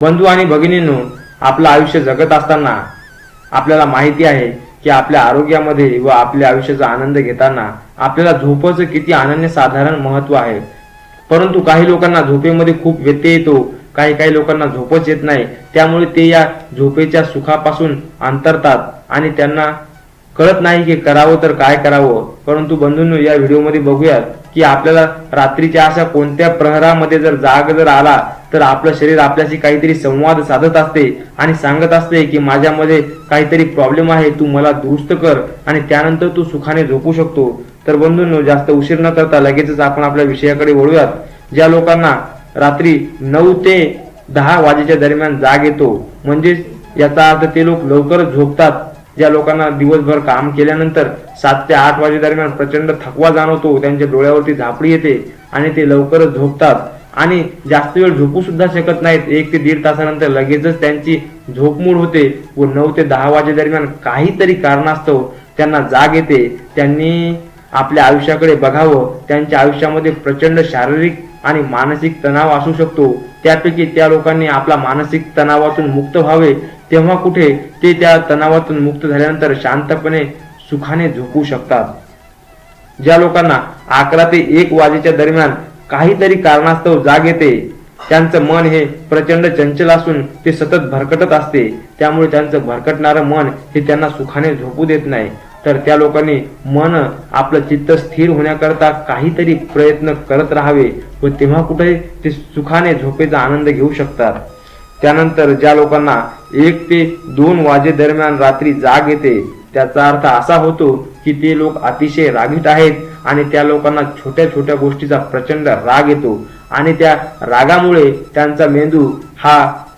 बंधू आणि भगिनींनो आपलं आयुष्य जगत असताना आपल्याला माहिती आहे की आपल्या आरोग्यामध्ये व आपल्या आयुष्याचा आनंद घेताना आपल्याला झोपचं किती अनन्यसाधारण महत्त्व आहे. परंतु काही लोकांना झोपेमध्ये खूप व्यत्यय येतो काही काही लोकांना झोपच येत नाही. त्यामुळे ते या झोपेच्या सुखापासून अंतरतात आणि त्यांना कळत नाही की करावं तर काय करावं. परंतु बंधूंनो या व्हिडिओमध्ये बघूयात की आपल्याला रात्रीच्या अशा कोणत्या प्रहरामध्ये जर जाग जर आला तर आपलं शरीर आपल्याशी काहीतरी संवाद साधत असते आणि सांगत असते की माझ्यामध्ये काहीतरी प्रॉब्लेम आहे तू मला दुरुस्त कर आणि त्यानंतर तू सुखाने झोपू शकतो. तर बंधूंनो जास्त उशीर न करता लगेचच आपण आपल्या विषयाकडे वळूयात. ज्या लोकांना रात्री नऊ ते दहा वाजेच्या दरम्यान जाग येतो म्हणजेच याचा अर्थ ते लोक लवकरच झोपतात. ज्या लोकांना दिवसभर काम केल्यानंतर सात ते आठ वाजे दरम्यान प्रचंड थकवा जाणवतो त्यांच्या डोळ्यावरती झापडी येते आणि ते लवकरच झोपतात. आणि जास्त वेळ झोपू सुद्धा शकत नाहीत. एक ते दीड तासानंतर लगेचच त्यांची झोपमूड होते व नऊ ते दहा वाजे दरम्यान काहीतरी कारणास्तव त्यांना जाग येते. त्यांनी आपल्या आयुष्याकडे बघावं. त्यांच्या आयुष्यामध्ये प्रचंड शारीरिक आणि मानसिक तणाव असू शकतो. त्यापैकी त्या लोकांनी आपला मानसिक तणावातून मुक्त व्हावे. तेव्हा कुठे ते त्या तणावातून मुक्त झाल्यानंतर शांतपणे सुखाने झोपू शकतात. ज्या लोकांना अकरा ते एक वाजेच्या दरम्यान काहीतरी कारणास्तव जाग येते त्यांचं मन हे प्रचंड चंचल असून ते सतत भरकटत असते. त्यामुळे त्यांचं भरकटणारं मन हे त्यांना सुखाने झोपू देत नाही. तर त्या लोकांनी मन आपलं चित्त स्थिर होण्याकरता काहीतरी प्रयत्न करत राहावे व तेव्हा कुठे ते सुखाने झोपेचा आनंद घेऊ शकतात. त्यानंतर ज्या लोकांना एक ते दोन वाजे दरम्यान रात्री जाग येते त्याचा अर्थ असा होतो की ते लोक अतिशय रागीट आहेत आणि त्या लोकांना छोट्या छोट्या गोष्टीचा प्रचंड राग येतो आणि त्या रागामुळे त्यांचा मेंदू हा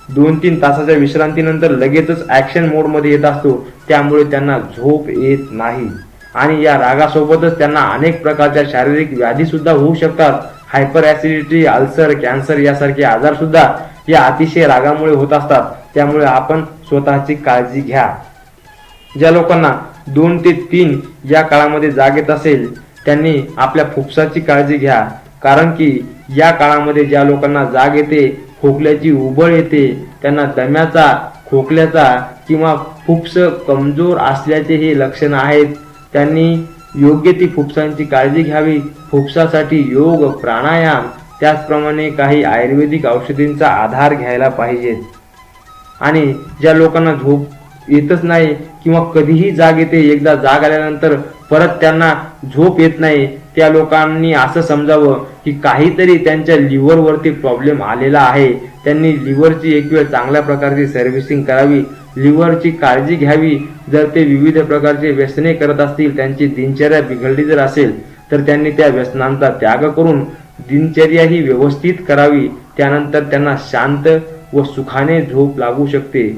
दोन तीन तासाच्या विश्रांतीनंतर लगेचच ऍक्शन मोडमध्ये येत असतो. त्यामुळे त्यांना झोप येत नाही. आणि या रागासोबतच त्यांना अनेक प्रकारच्या शारीरिक व्याधी सुद्धा होऊ शकतात. हायपर ऍसिडिटी अल्सर कॅन्सर यासारखे आजार सुद्धा या अतिशय रागामुळे होत असतात. त्यामुळे आपण स्वतःची काळजी घ्या. ज्या लोकांना दोन ते तीन या काळामध्ये जाग येत असेल त्यांनी आपल्या फुफ्साची काळजी घ्या. कारण की या काळामध्ये ज्या लोकांना जाग येते खोकल्याची उबळ येते. त्यांना दम्याचा खोकल्याचा किंवा फुफ्स कमजोर असल्याचे हे लक्षण आहेत. त्यांनी योग्य ती फुफ्सांची काळजी घ्यावी. फुफ्सासाठी योग प्राणायाम त्याचप्रमाणे काही आयुर्वेदिक औषधींचा आधार घ्यायला पाहिजेत आणि ज्या लोकांना झोप येतच नाही किंवा कधीही जाग येते एकदा जाग आल्यानंतर परत त्यांना झोप येत नाही त्या लोकांनी असं समजावं की काहीतरी त्यांच्या लिव्हरवरती प्रॉब्लेम आलेला आहे. त्यांनी लिव्हरची एक वेळ चांगल्या प्रकारची सर्व्हिसिंग करावी. लिव्हरची काळजी घ्यावी. जर ते विविध प्रकारचे व्यसने करत असतील त्यांची दिनचर्या बिघडली जर असेल तर त्यांनी त्या व्यसनांचा त्याग करून दिनचर्या ही व्यवस्थित करावी. त्यानंतर त्यांना शांत व सुखाने झोप लागू शकते.